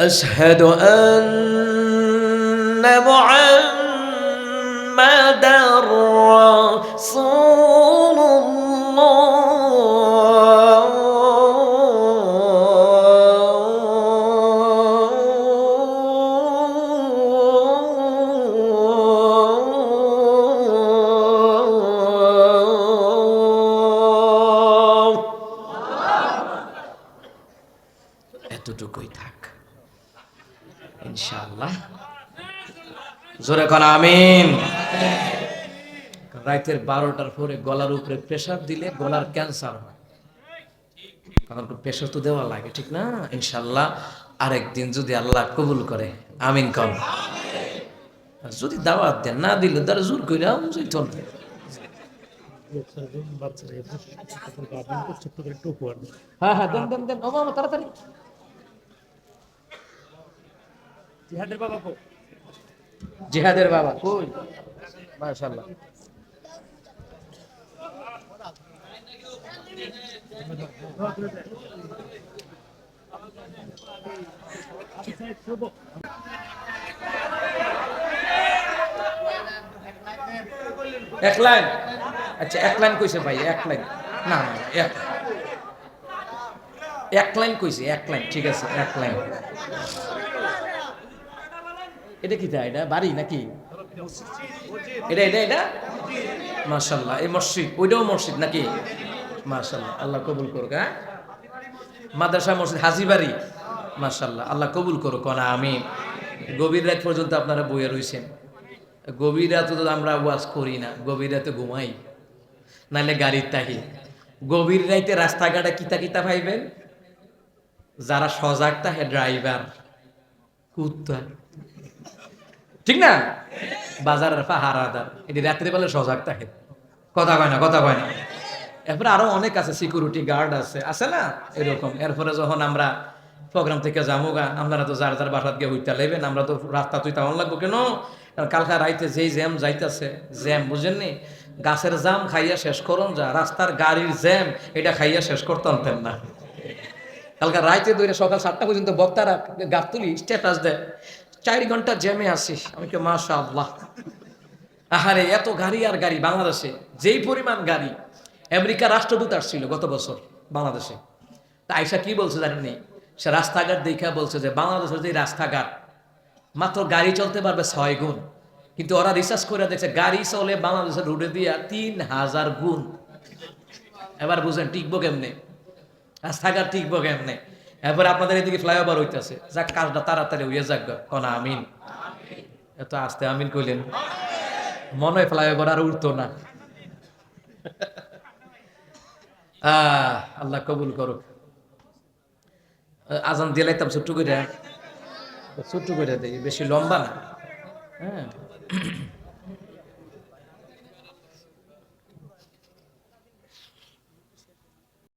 أشهد أن محمد رسول الله এতটুকুই থাক ইনশাআল্লাহ। জোরে কন আমিন। রাতের বারোটার পরে গলার উপরে প্রেসার দিলে গলার ক্যান্সার হয়। কারণ প্রেশার তো দেওয়া লাগে ঠিক না? ইনশাল্লাহ আরেকদিন যদি আল্লাহ কবুল করে আমিন কন। যদি দাওয়াত দেন না দিলে তারা জোর করে হ্যাঁ হ্যাঁ দেন দেন দেন তাড়াতাড়ি। জিহাদের বাবা কো জিহাদের বাবা। কই? মাশাআল্লাহ। এক লাইন। আচ্ছা এক লাইন কইছে ভাই এক লাইন। না না এক। এক লাইন কইছে এক লাইন ঠিক আছে এক লাইন। এটা কি তা এটা বাড়ি নাকি? এটা এটা এটা? মাশাল্লাহ এই মসজিদ, ওইটাও মসজিদ নাকি? মাশাল্লাহ আল্লাহ কবুল করুক হ্যাঁ? মাদ্রাসা মসজিদ, হাজিবাড়ি। মাশাল্লাহ আল্লাহ কবুল করুক, না আমি গভীর রাত পর্যন্ত আপনারা বইয়ে রয়েছেন গভীর রাতে তো আমরা ওয়াজ করি না, গভীর রাতে ঘুমাই। নাহলে গাড়ির তাহি। গভীর রাইতে রাস্তাঘাটে কিতা কিতা পাইবেন? যারা সজাগ তাহে ড্রাইভার, কুত্তা। ঠিক না? বাজারের পাহারাদার এটি রাত্রে বেলা সজাগ থাকে। কথা কয় না, কথা কয় না। এরপরে আরও অনেক আছে সিকিউরিটি গার্ড আছে। আছে না? এরকম। এরপরে যখন আমরা প্রোগ্রাম থেকে যাব গা আপনারা তো যার যার বাসাত গিয়ে হইতে লেবেন, আমরা তো রাস্তা তুই তেমন লাগবো কেন? কালকা রাইতে যেই জ্যাম যাইতেছে, জ্যাম, বুঝেননি? গাছের জাম খাইয়া শেষ করুন যা, রাস্তার গাড়ির জ্যাম, এটা খাইয়া শেষ করতে আনতেন না। কালকা রাইতে ধরে সকাল সাতটা পর্যন্ত বক্তারা গাছ তুলি স্ট্যাটাস দেয়। চার ঘণ্টা জ্যামে আসিস আমি কে মাশা আল্লাহ আহারে, এত গাড়ি আর গাড়ি বাংলাদেশে, যেই পরিমাণ গাড়ি, আমেরিকা রাষ্ট্রদূত আসছিল গত বছর বাংলাদেশে। তা আইসা কি বলছে জানেননি সে রাস্তাঘাট দেখা বলছে যে বাংলাদেশের যে রাস্তাঘাট, মাত্র গাড়ি চলতে পারবে ছয় গুণ। কিন্তু ওরা রিসার্চ করে দেখছে, গাড়ি চলে বাংলাদেশের রোডে দিয়া তিন হাজার গুণ। এবার বুঝেন, টিকবো কেমনে? রাস্তাঘাট টিকবো কেমনে? এরপর আপনাদের এদিকে ফ্লাইওভার হইতেছে। যাক, কাজটা তাড়াতাড়ি হইয়া যাক। কনা আমিন। এত আস্তে আমিন কইলেন। মনে হয় ফ্লাইওভার আর উঠতো না। আল্লাহ কবুল করুক। আজান দিয়ে লাইতাম ছোট্ট করে ছোট্ট করে দেই, বেশি লম্বা না। হ্যাঁ।